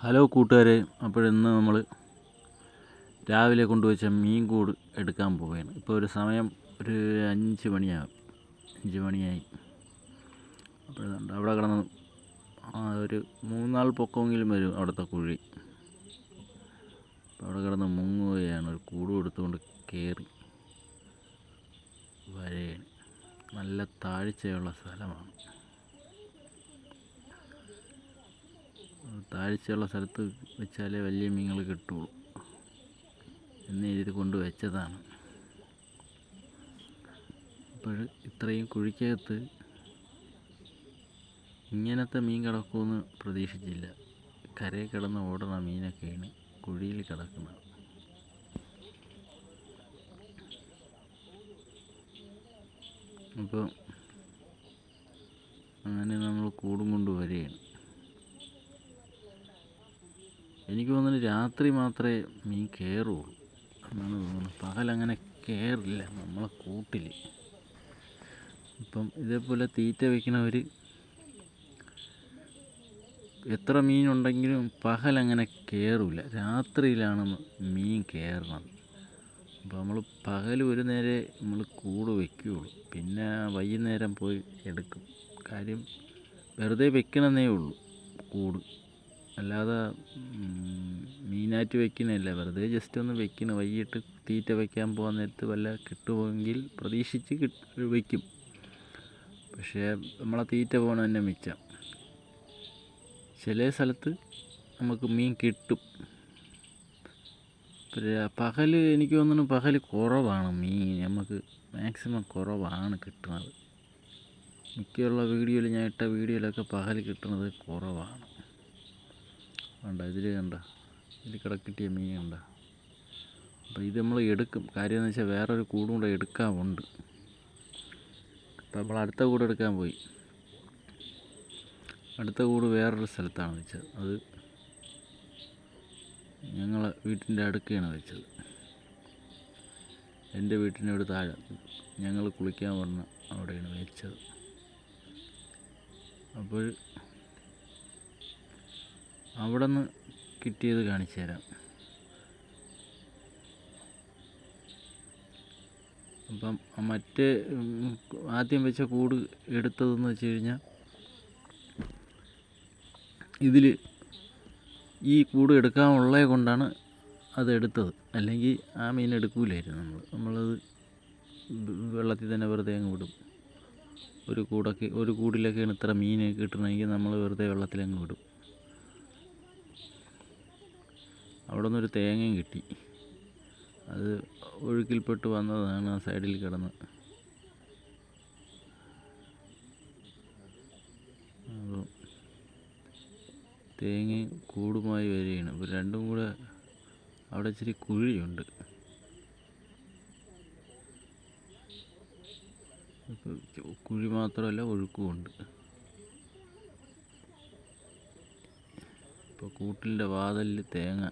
Hello കൂട്ടുകാരെ അപ്പോഴിന്ന് നമ്മൾ രാവിലെ കൊണ്ടുവച്ച മീൻ കൂട് എടുക്കാൻ പോവുകയാണ് ഇപ്പോൾ ഒരു സമയം ഒരു അഞ്ച് മണിയാകും അഞ്ച് മണിയായി. അപ്പോൾ അവിടെ കിടന്ന് ഒരു മൂന്നാൾ പൊക്കമെങ്കിലും വരും അവിടുത്തെ കുഴി. അപ്പോൾ അവിടെ കിടന്ന് മുങ്ങുകയാണ്. ഒരു കൂട് എടുത്തുകൊണ്ട് കയറി വരയാണ്. നല്ല താഴ്ചയുള്ള സ്ഥലമാണ്. താഴ്ചയുള്ള സ്ഥലത്ത് വെച്ചാലേ വലിയ മീനുകൾ കിട്ടുള്ളൂ. എന്ന് എഴുതി കൊണ്ട് വെച്ചതാണ്. അപ്പോൾ ഇത്രയും കുഴിക്കകത്ത് ഇങ്ങനത്തെ മീൻ കിടക്കുമെന്ന് പ്രതീക്ഷിച്ചില്ല. കരയിൽ കിടന്ന് ഓടണ മീനൊക്കെയാണ് കുഴിയിൽ കിടക്കുന്നത്. അപ്പോൾ അങ്ങനെ നമ്മൾ കൂടും കൊണ്ട് വരികയാണ്. എനിക്ക് തോന്നുന്നു രാത്രി മാത്രമേ മീൻ കയറുള്ളൂ എന്നാണ് തോന്നുന്നത്. പകലങ്ങനെ കയറില്ല നമ്മളെ കൂട്ടിൽ ഇപ്പം ഇതേപോലെ തീറ്റ വയ്ക്കണവർ എത്ര മീനുണ്ടെങ്കിലും പകലങ്ങനെ കയറില്ല രാത്രിയിലാണ് മീൻ കയറണത് അപ്പോൾ നമ്മൾ പകൽ ഒരു നേരെ നമ്മൾ കൂട് വയ്ക്കുകയുള്ളൂ പിന്നെ വൈകുന്നേരം പോയി എടുക്കും. കാര്യം വെറുതെ വെക്കണമെന്നേ ഉള്ളൂ കൂട്. അല്ലാതെ മീനായിട്ട് വെക്കുന്നതല്ല. വെറുതെ ജസ്റ്റ് ഒന്ന് വെക്കണ വൈകിട്ട് തീറ്റ വയ്ക്കാൻ പോകാൻ നേരത്ത് വല്ല കിട്ടുമെങ്കിൽ പ്രതീക്ഷിച്ച് കിട്ട് വയ്ക്കും പക്ഷേ നമ്മളെ തീറ്റ പോകണ തന്നെ മിച്ചം. ചില സ്ഥലത്ത് നമുക്ക് മീൻ കിട്ടും. പകൽ എനിക്ക് തോന്നുന്നു പകൽ കുറവാണ് മീൻ. നമുക്ക് മാക്സിമം കുറവാണ് കിട്ടുന്നത്. മിക്കുള്ള വീഡിയോയിൽ ഞാൻ ഇട്ട വീഡിയോയിലൊക്കെ പകൽ കിട്ടുന്നത് കുറവാണ്. കണ്ട? ഇതിൽ കണ്ട? ഇതിൽ കിടക്കിട്ടിയ മീൻ കണ്ട? അപ്പോൾ ഇത് നമ്മൾ എടുക്കും. കാര്യം എന്ന് വെച്ചാൽ വേറൊരു കൂടും കൂടെ എടുക്കാമുണ്ട് അപ്പോൾ നമ്മൾ അടുത്ത കൂട് എടുക്കാൻ പോയി. അടുത്ത കൂട് വേറൊരു സ്ഥലത്താണ് വെച്ചത്. അത് ഞങ്ങളെ വീട്ടിന്റെ അടുക്കയാണ് വെച്ചത്. എന്റെ വീട്ടിന്റെ അവിടെ താഴെ. ഞങ്ങൾ കുളിക്കാൻ വന്ന അവിടെയാണ് വെച്ചത്. അപ്പോൾ അവിടെ നിന്ന് കിട്ടിയത് കാണിച്ചു തരാം. അപ്പം മറ്റ് ആദ്യം വെച്ച കൂട് എടുത്തതെന്ന് വെച്ച് കഴിഞ്ഞാൽ ഇതിൽ ഈ കൂട് എടുക്കാനുള്ളത് കൊണ്ടാണ് അത് എടുത്തത്. അല്ലെങ്കിൽ ആ മീൻ എടുക്കൂലായിരുന്നു നമ്മൾ നമ്മളത് വെള്ളത്തിൽ തന്നെ വെറുതെ അങ്ങ് വിടും. ഒരു കൂടൊക്കെ ഒരു കൂടിലൊക്കെയാണ് ഇത്ര മീൻ കിട്ടണമെങ്കിൽ നമ്മൾ വെറുതെ വെള്ളത്തിലങ്ങ് വിടും. അവിടെ നിന്നൊരു തേങ്ങയും കിട്ടി. അത് ഒഴുക്കിൽപ്പെട്ട് വന്നതാണ് ആ സൈഡിൽ കിടന്ന്. അപ്പോൾ തേങ്ങയും കൂടുമായി വരികയാണ്. അപ്പോൾ രണ്ടും കൂടെ അവിടെ ഇച്ചിരി കുഴിയുണ്ട്. കുഴി മാത്രമല്ല ഒഴുക്കുമുണ്ട് ഇപ്പോൾ കൂട്ടിന്റെ വാതലിൽ തേങ്ങ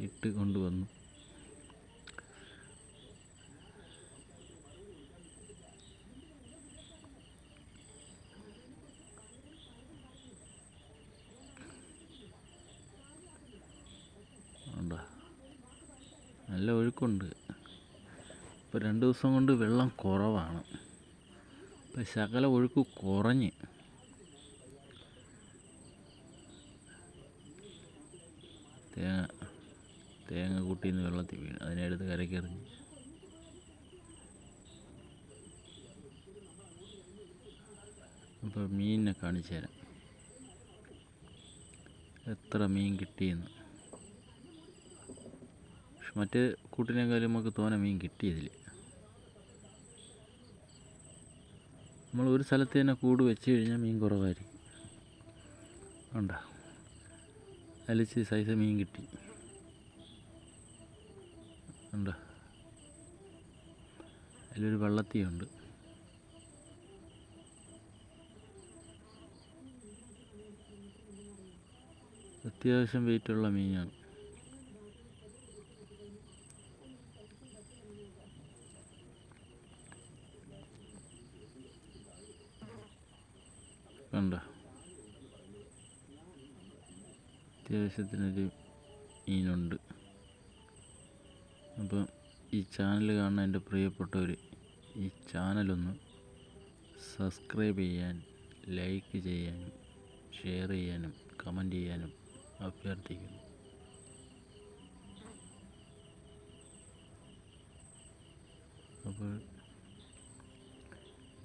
ഇട്ട് കൊണ്ടുവന്നു. നല്ല ഒഴുക്കുണ്ട്. ഇപ്പോൾ രണ്ട് ദിവസം കൊണ്ട് വെള്ളം കുറവാണ്. ഇപ്പം ശകല ഒഴുക്ക് കുറഞ്ഞ്. തേങ്ങ തേങ്ങ കൂട്ടിയിൽ നിന്ന് വെള്ളത്തിൽ വീണ്. അതിനെടുത്ത് കരക്കിറങ്ങി അപ്പോൾ മീനിനെ കാണിച്ചു തരാം. എത്ര മീൻ കിട്ടിയെന്ന്. മറ്റേ കൂട്ടിനേക്കാളും നമുക്ക് തോനെ മീൻ കിട്ടിയതിൽ നമ്മൾ ഒരു സ്ഥലത്ത് തന്നെ കൂട് വെച്ച് കഴിഞ്ഞാൽ മീൻ കുറവായിരിക്കും. ഉണ്ടോ അലിച്ച് സൈസ് മീൻ കിട്ടി. ഉണ്ടോ. അതിലൊരു വെള്ളത്തിയുണ്ട്. അത്യാവശ്യം വെയിറ്റുള്ള മീനാണ്. കണ്ട? അത്യാവശ്യത്തിനൊരു മീനുണ്ട്. അപ്പം ഈ ചാനൽ കാണുന്ന എന്റെ പ്രിയപ്പെട്ടവർ ഈ ചാനലൊന്ന് സബ്സ്ക്രൈബ് ചെയ്യാൻ ലൈക്ക് ചെയ്യാനും ഷെയർ ചെയ്യാനും കമന്റ് ചെയ്യാനും അഭ്യർത്ഥിക്കുന്നു. അപ്പോൾ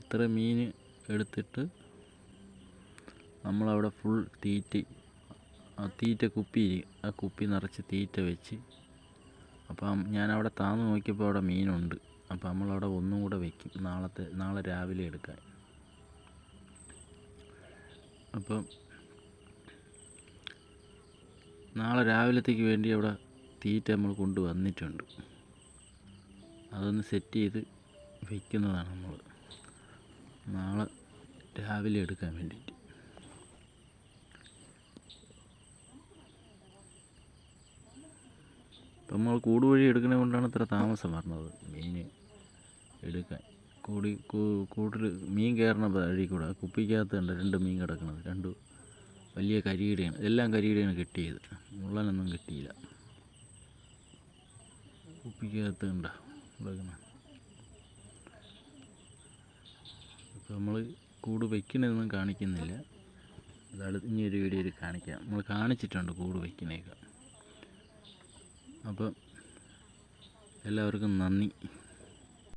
ഇത്ര മീൻ എടുത്തിട്ട് നമ്മളവിടെ ഫുൾ തീറ്റി ആ തീറ്റ കുപ്പി ആ കുപ്പി നിറച്ച് തീറ്റ വെച്ച് അപ്പം ഞാൻ അവിടെ താന്ന് നോക്കിയപ്പോൾ അവിടെ മീനുണ്ട്. അപ്പം നമ്മളവിടെ ഒന്നും കൂടെ വെക്കും. നാളത്തെ നാളെ രാവിലെ എടുക്കാൻ. അപ്പം നാളെ രാവിലത്തേക്ക് വേണ്ടി അവിടെ തീറ്റ നമ്മൾ കൊണ്ടുവന്നിട്ടുണ്ട് അതൊന്ന് സെറ്റ് ചെയ്ത് വയ്ക്കുന്നതാണ് നമ്മൾ. നാളെ രാവിലെ എടുക്കാൻ വേണ്ടിയിട്ട്. ഇപ്പം നമ്മൾ കൂട് വഴി എടുക്കുന്നത് കൊണ്ടാണ് ഇത്ര താമസം വരണത് മീൻ എടുക്കാൻ. കൂടി കൂട്ടിൽ മീൻ കയറണ വഴി കൂടെ കുപ്പിക്കകത്ത് ഉണ്ട് രണ്ട് മീൻ കിടക്കുന്നത് രണ്ട് വലിയ കരിയിടയാണ്. എല്ലാം കരിയിടയാണ് കിട്ടിയത്. മുള്ളനൊന്നും കിട്ടിയില്ല. കുപ്പിക്കകത്ത് കിടക്കണം. അപ്പോൾ നമ്മൾ കൂട് വയ്ക്കണതൊന്നും കാണിക്കുന്നില്ല. അതാണ് ഇനി ഒരു വീഡിയോയിൽ കാണിക്കാം. നമ്മൾ കാണിച്ചിട്ടുണ്ട് കൂട് വയ്ക്കണേക്ക് അപ്പം എല്ലാവർക്കും നന്ദി.